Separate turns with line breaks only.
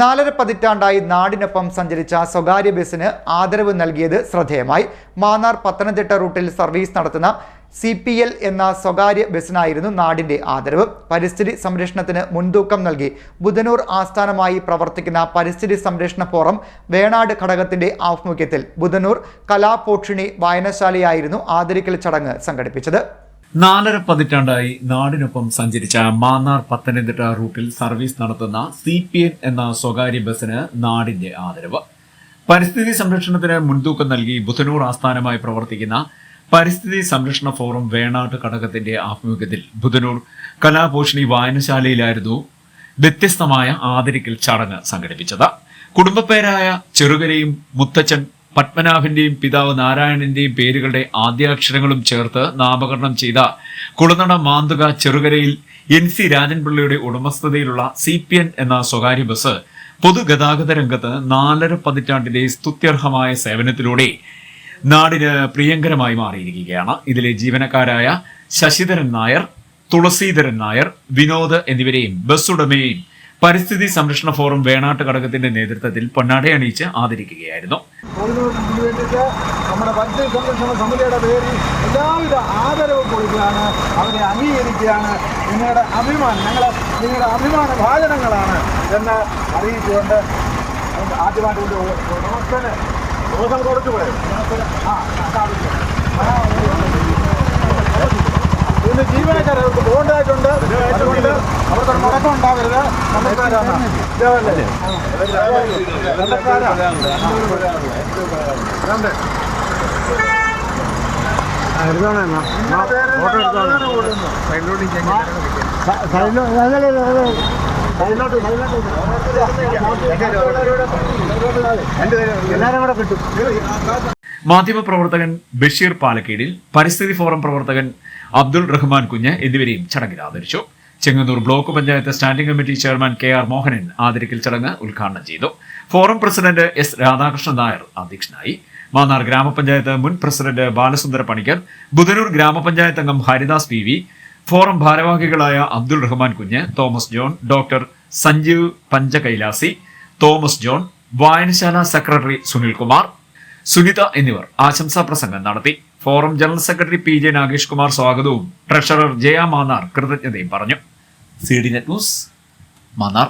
നാലര പതിറ്റാണ്ടായി നാടിനൊപ്പം സഞ്ചരിച്ച സ്വകാര്യ ബസ്സിന് ആദരവ് നൽകിയത് ശ്രദ്ധേയമായി. മാന്നാർ പത്തനംതിട്ട റൂട്ടിൽ സർവീസ് നടത്തുന്ന സി പി എൽ എന്ന സ്വകാര്യ ബസ്സിനായിരുന്നു നാടിന്റെ ആദരവ്. പരിസ്ഥിതി സംരക്ഷണത്തിന് മുൻതൂക്കം നൽകി ബുധനൂർ ആസ്ഥാനമായി പ്രവർത്തിക്കുന്ന പരിസ്ഥിതി സംരക്ഷണ ഫോറം വേണാട് ഘടകത്തിന്റെ ആഭിമുഖ്യത്തിൽ ബുധനൂർ കലാപോക്ഷിണി വായനശാലയായിരുന്നു ആദരിക്കൽ ചടങ്ങ് സംഘടിപ്പിച്ചത്.
നാലര പതിറ്റാണ്ടായി നാടിനൊപ്പം സഞ്ചരിച്ച മാന്നാർ പത്തനംതിട്ട റൂട്ടിൽ സർവീസ് നടത്തുന്ന സി പി എൻ എന്ന സ്വകാര്യ ബസ്സിന് നാടിന്റെ ആദരവ്. പരിസ്ഥിതി സംരക്ഷണത്തിന് മുൻതൂക്കം നൽകി ബുധനൂർ ആസ്ഥാനമായി പ്രവർത്തിക്കുന്ന പരിസ്ഥിതി സംരക്ഷണ ഫോറം വേണാട്ട് ഘടകത്തിന്റെ ആഭിമുഖ്യത്തിൽ ബുധനൂർ കലാഭൂഷണി വായനശാലയിലായിരുന്നു വ്യത്യസ്തമായ ആദരിക്കൽ ചടങ്ങ് സംഘടിപ്പിച്ചത്. കുടുംബപ്പേരായ ചെറുകരയും മുത്തച്ഛൻ പത്മനാഭന്റെയും പിതാവ് നാരായണന്റെയും പേരുകളുടെ ആദ്യാക്ഷരങ്ങളും ചേർത്ത് നാമകരണം ചെയ്ത കുളനട മാന്തുക ചെറുകരയിൽ എൻ സി രാജൻപിള്ളയുടെ ഉടമസ്ഥതയിലുള്ള സി പി എൻ എന്ന സ്വകാര്യ ബസ് പൊതുഗതാഗത രംഗത്ത് നാലര പതിറ്റാണ്ടിന്റെ സ്തുത്യർഹമായ സേവനത്തിലൂടെ നാടിന് പ്രിയങ്കരമായി മാറിയിരിക്കുകയാണ്. ഇതിലെ ജീവനക്കാരായ ശശിധരൻ നായർ തുളസീധരൻ നായർ വിനോദ് എന്നിവരെയും ബസ് ഉടമയെയും പരിസ്ഥിതി സംരക്ഷണ ഫോറം വേണാട്ട് ഘടകത്തിന്റെ നേതൃത്വത്തിൽ പൊന്നാടയണിയിച്ച് ആദരിക്കുകയായിരുന്നു
നമ്മുടെ പരിസ്ഥിതി സംരക്ഷണ സമിതിയുടെ പേരിൽ എല്ലാവിധ ആദരവ് കൊടുക്കുകയാണ് അവരെ അംഗീകരിക്കുകയാണ് നിങ്ങളുടെ അഭിമാനം ഞങ്ങൾ നിങ്ങളുടെ അഭിമാന ഭാചനങ്ങളാണ് എന്ന് അറിയിച്ചുകൊണ്ട് ആദ്യമായിട്ട് ഒരു ഉടമസ്ഥന് ദിവസം കൊടുത്തുകൂടെ ആ എല്ലാരും കൂടെ കിട്ടും
മാധ്യമപ്രവർത്തകൻ ബഷീർ പാലക്കീടിൽ പരിസ്ഥിതി ഫോറം പ്രവർത്തകൻ അബ്ദുൾ റഹ്മാൻ കുഞ്ഞ് എന്നിവരെയും ചടങ്ങിൽ ആദരിച്ചു. Chengannur block panchayat standing committee chairman K R Mohanan ആദരിക്കൽ ചടങ്ങ് ഉദ്ഘാടനം ചെയ്തു. Forum president S Radhakrishnan Nair അധ്യക്ഷനായി. മാന്നാർ ഗ്രാമപഞ്ചായത്ത് മുൻ പ്രസിഡന്റ് ബാലസുന്ദര പണിക്കർ ബുധനൂർ ഗ്രാമപഞ്ചായത്ത് അംഗം ഹരിദാസ് പി വി ഫോറം ഭാരവാഹികളായ Abdul Rahman Kunju Thomas John doctor Sanjeev Panchakailasi Thomas John വായനശാല സെക്രട്ടറി സുനിൽകുമാർ സുനിത എന്നിവർ ആശംസാ പ്രസംഗം നടത്തി. Forum general secretary P J Nagesh Kumar സ്വാഗതവും ട്രഷറർ ജയ മാന്നാർ കൃതജ്ഞതയും പറഞ്ഞു. C D net news Mannar.